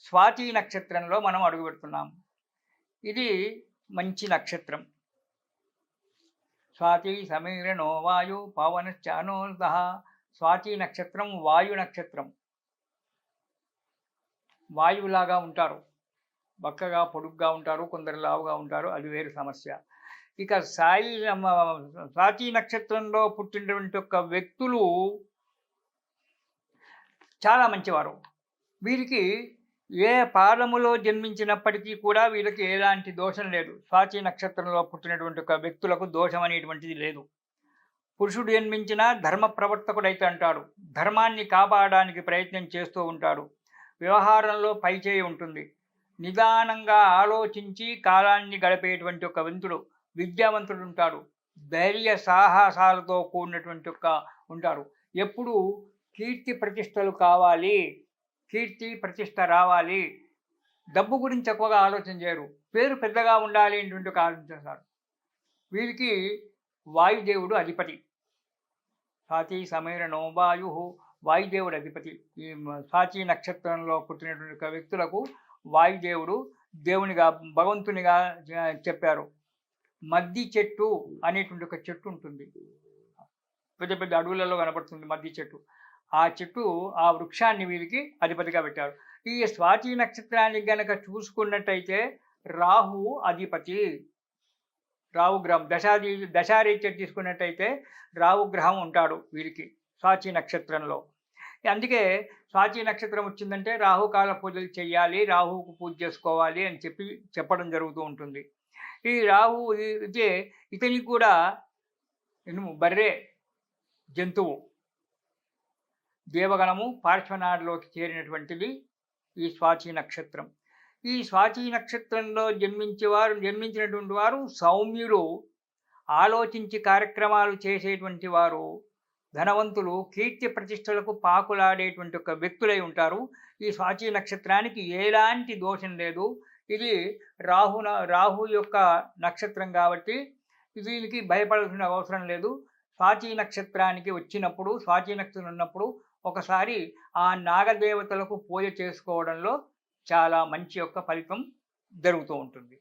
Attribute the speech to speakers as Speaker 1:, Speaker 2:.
Speaker 1: స్వాతి నక్షత్రంలో మనం అడుగుపెడుతున్నాం ఇది మంచి నక్షత్రం. స్వాతి సమీరణో వాయు పవనశ్చానోద స్వాతి నక్షత్రం వాయు నక్షత్రం. వాయువులాగా ఉంటారు. బక్కగా పొడుగ్గా ఉంటారు కొందరు లావుగా ఉంటారు అది వేరు సమస్య. ఇక సాయి స్వాతి నక్షత్రంలో పుట్టినటువంటి ఒక వ్యక్తులు చాలా మంచివారు. వీరికి ఏ పాదములో జన్మించినప్పటికీ కూడా వీళ్ళకి ఎలాంటి దోషం లేదు. స్వాచి నక్షత్రంలో పుట్టినటువంటి ఒక వ్యక్తులకు దోషం అనేటువంటిది లేదు. పురుషుడు జన్మించిన ధర్మ ప్రవర్తకుడైతే అంటాడు. ధర్మాన్ని కాపాడడానికి ప్రయత్నం చేస్తూ ఉంటాడు. వ్యవహారంలో పైచేయి ఉంటుంది. నిదానంగా ఆలోచించి కాలాన్ని గడిపేటువంటి ఒక వింతుడు విద్యావంతుడు ఉంటాడు. ధైర్య సాహసాలతో కూడినటువంటి ఒక ఉంటారు ఎప్పుడు కీర్తి ప్రతిష్టలు కావాలి. కీర్తి ప్రతిష్ట రావాలి. డబ్బు గురించి ఎక్కువగా ఆలోచన చేయరు. పేరు పెద్దగా ఉండాలి అనేటువంటి ఒక ఆలోచిస్తారు వీరికి వాయుదేవుడు అధిపతి. సాతి సమీర నోవాయు వాయుదేవుడు అధిపతి. ఈ సాచి నక్షత్రంలో పుట్టినటువంటి వ్యక్తులకు వాయుదేవుడు దేవునిగా భగవంతునిగా చెప్పారు. మద్ది చెట్టు అనేటువంటి ఒక చెట్టు ఉంటుంది. పెద్ద పెద్ద అడవులలో కనపడుతుంది మద్ది చెట్టు. ఆ చెట్టు ఆ వృక్షాన్ని వీరికి అధిపతిగా పెట్టారు. ఈ స్వాతి నక్షత్రాన్ని గనక చూసుకున్నట్టయితే రాహు అధిపతి. రాహు గ్రహం దశాది దశారీత్య తీసుకున్నట్టయితే రాహు గ్రహం ఉంటాడు వీరికి స్వాతి నక్షత్రంలో. అందుకే స్వాతి నక్షత్రం వచ్చిందంటే రాహుకాల పూజలు చేయాలి రాహువుకు పూజ చేసుకోవాలి అని చెప్పి చెప్పడం జరుగుతూ ఉంటుంది. ఈ రాహు ఇదే ఇతనికి కూడా బర్రే బర్రె జంతువు దేవగణము పార్శ్వనాడులోకి చేరినటువంటిది ఈ స్వాతి నక్షత్రం. ఈ స్వాతి నక్షత్రంలో జన్మించేవారు జన్మించినటువంటి వారు సౌమ్యులు. ఆలోచించి కార్యక్రమాలు చేసేటువంటి వారు ధనవంతులు కీర్తి ప్రతిష్టలకు పాకులాడేటువంటి ఒక వ్యక్తులై ఉంటారు. ఈ స్వాతి నక్షత్రానికి ఎలాంటి దోషం లేదు. ఇది రాహున రాహు యొక్క నక్షత్రం కాబట్టి దీనికి భయపడాల్సిన అవసరం లేదు. స్వాతి నక్షత్రానికి వచ్చినప్పుడు స్వాతి నక్షత్రం ఉన్నప్పుడు ఒకసారి ఆ నాగదేవతలకు పూజ చేసుకోవడంలో చాలా మంచి యొక్క ఫలితం జరుగుతూ ఉంటుంది.